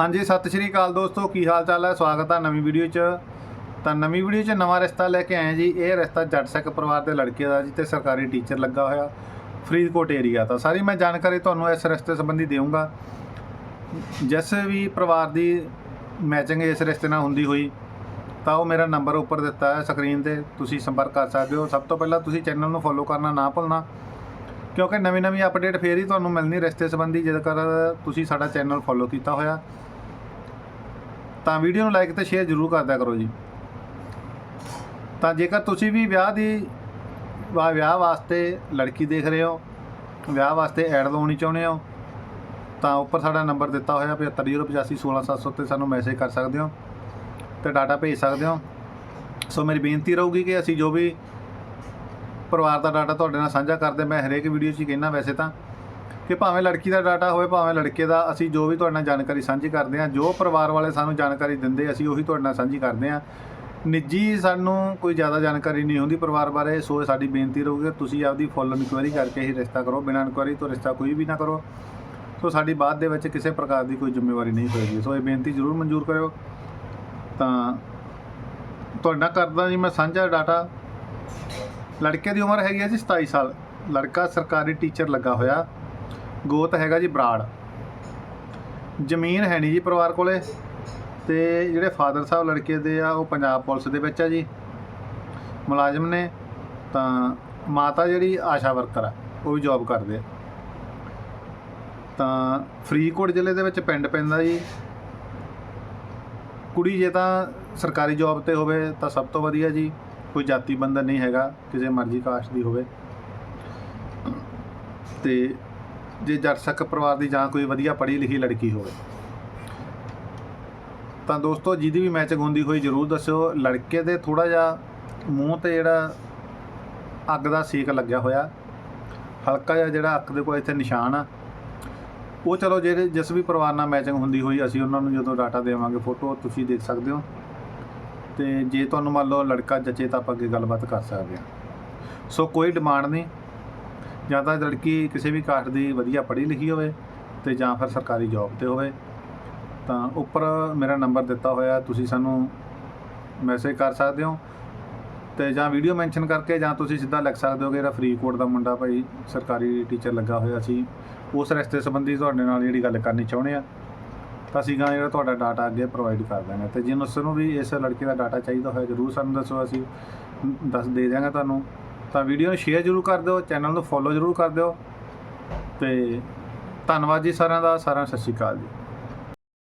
ਹਾਂਜੀ, ਸਤਿ ਸ਼੍ਰੀ ਅਕਾਲ ਦੋਸਤੋ, ਕੀ ਹਾਲ ਚਾਲ ਹੈ? ਸਵਾਗਤ ਹੈ ਨਵੀਂ ਵੀਡੀਓ 'ਚ। ਤਾਂ ਨਵੀਂ ਵੀਡੀਓ 'ਚ ਨਵਾਂ ਰਿਸ਼ਤਾ ਲੈ ਕੇ ਆਏ ਜੀ। ਇਹ ਰਿਸ਼ਤਾ ਜੱਟ ਸਿੱਖ ਪਰਿਵਾਰ ਦੇ ਲੜਕੇ ਦਾ ਜੀ ਤੇ ਸਰਕਾਰੀ ਟੀਚਰ ਲੱਗਾ ਹੋਇਆ, ਫਰੀਦਕੋਟ ਏਰੀਆ ਤਾਂ ਸਾਰੀ ਮੈਂ ਜਾਣਕਾਰੀ ਤੁਹਾਨੂੰ ਇਸ ਰਿਸ਼ਤੇ ਸੰਬੰਧੀ ਦੇਵਾਂਗਾ ਜਿਸ ਵੀ ਪਰਿਵਾਰ ਦੀ ਮੈਚਿੰਗ ਇਸ ਰਿਸ਼ਤੇ ਨਾਲ ਹੁੰਦੀ ਹੋਈ, ਤਾਂ ਉਹ ਮੇਰਾ ਨੰਬਰ ਉੱਪਰ ਦਿੱਤਾ ਹੈ ਸਕਰੀਨ ਤੇ। ਤੁਸੀਂ ਸੰਪਰਕ ਕਰ ਸਕਦੇ ਹੋ। ਸਭ ਤੋਂ ਪਹਿਲਾਂ ਤੁਸੀਂ ਚੈਨਲ ਨੂੰ ਫੋਲੋ ਕਰਨਾ ਨਾ ਭੁੱਲਣਾ, ਕਿਉਂਕਿ ਨਵੀਂ ਨਵੀਂ ਅਪਡੇਟ ਫੇਰ ਹੀ ਤੁਹਾਨੂੰ ਮਿਲਣੀ ਰਿਸ਼ਤੇ ਸੰਬੰਧੀ। ਜੇਕਰ ਤੁਸੀਂ ਸਾਡਾ ਚੈਨਲ ਫੋਲੋ ਕੀਤਾ ਹੋਇਆ ਤਾਂ ਵੀਡੀਓ ਨੂੰ ਲਾਈਕ ਤੇ ਸ਼ੇਅਰ ਜ਼ਰੂਰ ਕਰਦਿਆ ਕਰੋ ਜੀ। ਤਾਂ ਜੇਕਰ ਤੁਸੀਂ ਵੀ ਵਿਆਹ ਦੀ, ਵਾ- ਵਿਆਹ ਵਾਸਤੇ ਲੜਕੀ ਦੇਖ ਰਹੇ ਹੋ, ਵਿਆਹ ਵਾਸਤੇ ਐਡ ਲਵਾਉਣੀ ਚਾਹੁੰਦੇ ਹੋ, ਤਾਂ ਉੱਪਰ ਸਾਡਾ ਨੰਬਰ ਦਿੱਤਾ ਹੋਇਆ 7508516700 ਤੇ ਸਾਨੂੰ ਮੈਸੇਜ ਕਰ ਸਕਦੇ ਹੋ ਤੇ ਡਾਟਾ ਭੇਜ ਸਕਦੇ ਹੋ। ਸੋ ਮੇਰੀ ਬੇਨਤੀ ਰਹੂਗੀ ਕਿ ਅਸੀਂ ਜੋ ਵੀ ਪਰਿਵਾਰ ਦਾ ਡਾਟਾ ਤੁਹਾਡੇ ਨਾਲ ਸਾਂਝਾ ਕਰਦੇ, ਮੈਂ ਹਰੇਕ ਵੀਡੀਓ 'ਚ ਹੀ ਕਹਿਣਾ ਵੈਸੇ ਤਾਂ। ਕਿ ਭਾਵੇਂ ਲੜਕੀ ਦਾ ਡਾਟਾ ਹੋਵੇ, ਭਾਵੇਂ ਲੜਕੇ ਦਾ, ਅਸੀਂ ਜੋ ਵੀ ਤੁਹਾਡੇ ਨਾਲ ਜਾਣਕਾਰੀ ਸਾਂਝੀ ਕਰਦੇ ਹਾਂ, ਜੋ ਪਰਿਵਾਰ ਵਾਲੇ ਸਾਨੂੰ ਜਾਣਕਾਰੀ ਦਿੰਦੇ, ਅਸੀਂ ਉਹੀ ਤੁਹਾਡੇ ਨਾਲ ਸਾਂਝੀ ਕਰਦੇ ਹਾਂ। ਨਿੱਜੀ ਸਾਨੂੰ ਕੋਈ ਜ਼ਿਆਦਾ ਜਾਣਕਾਰੀ ਨਹੀਂ ਹੁੰਦੀ ਪਰਿਵਾਰ ਬਾਰੇ, ਸੋ ਸਾਡੀ ਬੇਨਤੀ ਰਹੂਗੀ ਕਿ ਤੁਸੀਂ ਆਪਦੀ ਫੁੱਲ ਇਨਕੁਆਇਰੀ ਕਰਕੇ ਹੀ ਰਿਸ਼ਤਾ ਕਰੋ। ਬਿਨਾਂ ਇਨਕੁਆਇਰੀ ਤੋਂ ਰਿਸ਼ਤਾ ਕੋਈ ਵੀ ਨਾ ਕਰੋ। ਸੋ ਸਾਡੀ ਬਾਤ ਦੇ ਵਿੱਚ ਕਿਸੇ ਪ੍ਰਕਾਰ ਦੀ ਕੋਈ ਜ਼ਿੰਮੇਵਾਰੀ ਨਹੀਂ ਹੋਏਗੀ। ਸੋ ਇਹ ਬੇਨਤੀ ਜ਼ਰੂਰ ਮਨਜ਼ੂਰ ਕਰਿਓ। ਤਾਂ ਤੁਹਾਡਾ ਕਰਦਾ ਜੀ ਮੈਂ ਸਾਂਝਾ ਡਾਟਾ। ਲੜਕੇ ਦੀ ਉਮਰ ਹੈਗੀ ਹੈ ਜੀ 27 ਸਾਲ। ਲੜਕਾ ਸਰਕਾਰੀ ਟੀਚਰ ਲੱਗਾ ਹੋਇਆ। ਗੋਤ ਹੈਗਾ ਜੀ ਬਰਾੜ। ਜ਼ਮੀਨ ਹੈ ਨਹੀਂ ਜੀ ਪਰਿਵਾਰ ਕੋਲੇ ਤੇ ਜਿਹੜੇ ਫਾਦਰ ਸਾਹਿਬ ਲੜਕੇ ਦੇ ਆ, ਉਹ ਪੰਜਾਬ ਪੁਲਿਸ ਦੇ ਵਿੱਚ ਆ ਜੀ। ਮੁਲਾਜ਼ਮ ਨੇ ਤਾਂ ਮਾਤਾ ਜਿਹੜੀ ਆਸ਼ਾ ਵਰਕਰ ਆ, ਉਹ ਵੀ ਜੌਬ ਕਰਦੇ ਆ। ਤਾਂ ਫਰੀਦਕੋਟ ਜ਼ਿਲ੍ਹੇ ਦੇ ਵਿੱਚ ਪਿੰਡ ਪੈਂਦਾ ਜੀ। ਕੁੜੀ ਜੇ ਤਾਂ ਸਰਕਾਰੀ ਜੌਬ ਤੇ ਹੋਵੇ ਤਾਂ ਸਭ ਤੋਂ ਵਧੀਆ ਜੀ। ਕੋਈ ਜਾਤੀ ਬੰਧਨ ਨਹੀਂ ਹੈਗਾ, ਕਿਸੇ ਮਰਜ਼ੀ ਕਾਸਟ ਦੀ ਹੋਵੇ। ਤੇ ਜੇ ਜੱਟ ਸਿੱਖ ਪਰਿਵਾਰ ਦੀ ਜਾਂ ਕੋਈ ਵਧੀਆ ਪੜ੍ਹੀ ਲਿਖੀ ਲੜਕੀ ਹੋਵੇ। ਤਾਂ ਦੋਸਤੋ, ਜਿਹਦੀ ਵੀ ਮੈਚਿੰਗ ਹੁੰਦੀ ਹੋਈ ਜਰੂਰ ਦੱਸਿਓ। ਲੜਕੇ ਦੇ ਥੋੜਾ ਜਿਹਾ ਮੂੰਹ ਤੇ ਜਿਹੜਾ ਅੱਗ ਦਾ ਸੇਕ ਲੱਗਿਆ ਹੋਇਆ। ਹਲਕਾ ਜਿਹਾ ਜਿਹੜਾ ਅੱਖ ਦੇ ਕੋਲ ਇੱਥੇ ਨਿਸ਼ਾਨ ਆ। ਉਹ ਚਲੋ ਜਿਹੜੇ ਜਿਸ ਵੀ ਪਰਿਵਾਰ ਨਾਲ ਮੈਚਿੰਗ ਹੁੰਦੀ ਹੋਈ, ਅਸੀਂ ਉਹਨਾਂ ਨੂੰ ਜਦੋਂ ਡਾਟਾ ਦੇਵਾਂਗੇ ਫੋਟੋ ਤੁਸੀਂ ਦੇਖ ਸਕਦੇ ਹੋ। ਤੇ ਜੇ ਤੁਹਾਨੂੰ ਮੰਨ ਲਓ ਲੜਕਾ ਜੱਚੇ ਤਾਂ ਆਪਾਂ ਅੱਗੇ ਗੱਲਬਾਤ ਕਰ ਸਕਦੇ ਹਾਂ। ਸੋ ਕੋਈ ਡਿਮਾਂਡ ਨਹੀਂ। ਜਾਂ ਤਾਂ ਲੜਕੀ ਕਿਸੇ ਵੀ ਕਾਸਟ ਦੀ ਵਧੀਆ ਪੜ੍ਹੀ ਲਿਖੀ ਹੋਵੇ ਤੇ ਜਾਂ ਫਿਰ ਸਰਕਾਰੀ ਜੌਬ ਤੇ ਹੋਵੇ। ਤਾਂ ਉੱਪਰ ਮੇਰਾ ਨੰਬਰ ਦਿੱਤਾ ਹੋਇਆ, ਤੁਸੀਂ ਸਾਨੂੰ ਮੈਸੇਜ ਕਰ ਸਕਦੇ ਹੋ ਤੇ ਜਾਂ ਵੀਡੀਓ ਮੈਂਸ਼ਨ ਕਰਕੇ ਜਾਂ ਤੁਸੀਂ ਸਿੱਧਾ ਲਿਖ ਸਕਦੇ ਹੋ ਕਿ ਜਿਹੜਾ ਫਰੀਦਕੋਟ ਦਾ ਮੁੰਡਾ ਭਾਈ ਸਰਕਾਰੀ ਟੀਚਰ ਲੱਗਾ ਹੋਇਆ ਸੀ, ਉਸ ਰਸਤੇ ਸੰਬੰਧੀ ਤੁਹਾਡੇ ਨਾਲ ਜਿਹੜੀ ਗੱਲ ਕਰਨੀ ਚਾਹੁੰਦੇ ਆ। ਤਾਂ ਅਸੀਂ ਗਾਂ ਜਿਹੜਾ ਤੁਹਾਡਾ ਡਾਟਾ ਅੱਗੇ ਪ੍ਰੋਵਾਈਡ ਕਰ ਦਾਂਗੇ ਤੇ ਜੇ ਉਸ ਨੂੰ ਵੀ ਇਸ ਲੜਕੇ ਦਾ ਡਾਟਾ ਚਾਹੀਦਾ ਹੋਇਆ ਜਰੂਰ ਸਾਨੂੰ ਦੱਸੋ, ਅਸੀਂ ਦੱਸ ਦੇ ਦਿਆਂਗੇ ਤੁਹਾਨੂੰ। ਤਾਂ ਵੀਡੀਓ ਨੂੰ ਸ਼ੇਅਰ ਜਰੂਰ ਕਰ ਦਿਓ ਚੈਨਲ ਨੂੰ ਫੋਲੋ ਜਰੂਰ ਕਰ ਦਿਓ। ਤੇ ਧੰਨਵਾਦ ਜੀ ਸਾਰਿਆਂ ਦਾ, ਸਾਰਿਆਂ ਸਤਿ ਸ਼੍ਰੀ ਅਕਾਲ ਜੀ।